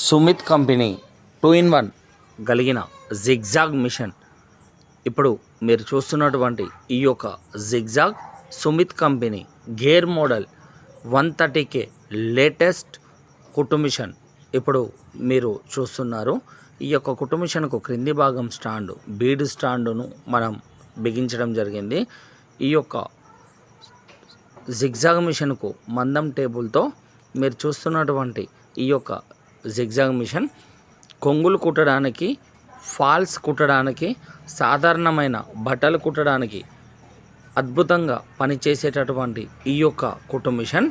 Sumit company two in one కలిగిన zigzag machine. ఇప్పుడు మీరు చూస్తున్నటువంటి ఈ యొక్క zigzag Sumit company gear model one thirty K latest కుట్టు మిషన్. ఇప్పుడు మీరు చూస్తున్నారు ఈ యొక్క కుటుంబిషన్కు క్రింది భాగం స్టాండ్ బీడ్ స్టాండును మనం బిగించడం జరిగింది. ఈ యొక్క జిగ్జాగ్ మిషన్కు మందం టేబుల్తో మీరు చూస్తున్నటువంటి ఈ యొక్క జిగ్జాగ్ మిషన్ కొంగులు కుట్టడానికి ఫాల్స్ కుట్టడానికి సాధారణమైన బట్టలు కుట్టడానికి అద్భుతంగా పనిచేసేటటువంటి ఈ యొక్క కుట్టు మిషన్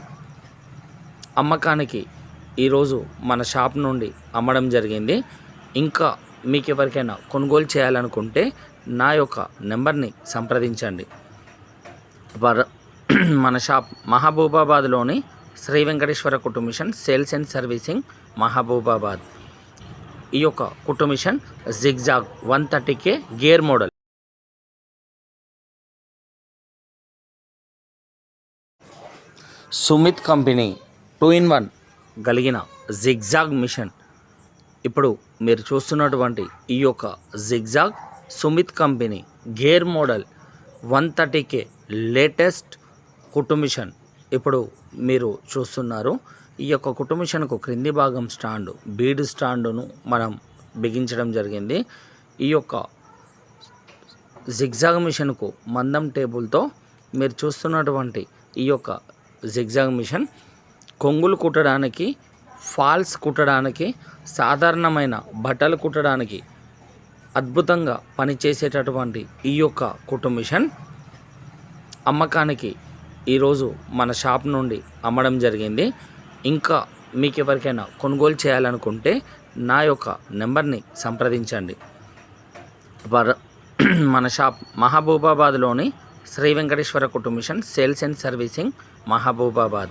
అమ్మకానికి ఈరోజు మన షాప్ నుండి అమ్మడం జరిగింది. ఇంకా మీకు ఎవరికైనా కొనుగోలు చేయాలనుకుంటే నా యొక్క నెంబర్ని సంప్రదించండి. మన షాప్ మహబూబాబాద్లోని శ్రీ వెంకటేశ్వర కుటుంబిషన్ సేల్స్ అండ్ సర్వీసింగ్ మహబూబాబాద్. ఈ యొక్క కుటుంబిషన్ zigzag one thirty K gear model. Sumit company two in one కలిగిన జిగ్జాగ్ మిషన్. ఇప్పుడు మీరు చూస్తున్నటువంటి ఈ యొక్క zigzag Sumit company gear model one thirty K latest కుటుంబిషన్ ఇప్పుడు మీరు చూస్తున్నారు. ఈ యొక్క కుటుంబ మిషన్కు క్రింది భాగం స్టాండ్ బీడ్ స్టాండును మనం బిగించడం జరిగింది. ఈ యొక్క జిగ్జాగ్ మిషన్కు మందం టేబుల్తో మీరు చూస్తున్నటువంటి ఈ యొక్క జిగ్జాగ్ మిషన్ కొంగులు కుట్టడానికి ఫాల్స్ కుట్టడానికి సాధారణమైన బట్టలు కుట్టడానికి అద్భుతంగా పనిచేసేటటువంటి ఈ యొక్క కుటుంబ మిషన్. అమ్మకానికి ఈరోజు మన షాప్ నుండి అమ్మడం జరిగింది. ఇంకా మీకు ఎవరికైనా కొనుగోలు చేయాలనుకుంటే నా యొక్క నెంబర్ని సంప్రదించండి. మన షాప్ మహబూబాబాద్లోని శ్రీ వెంకటేశ్వర కుటుంబిషన్ సేల్స్ అండ్ సర్వీసింగ్ మహబూబాబాద్.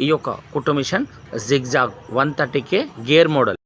ఈ యొక్క కుటుంబిషన్ zigzag one thirty K gear model.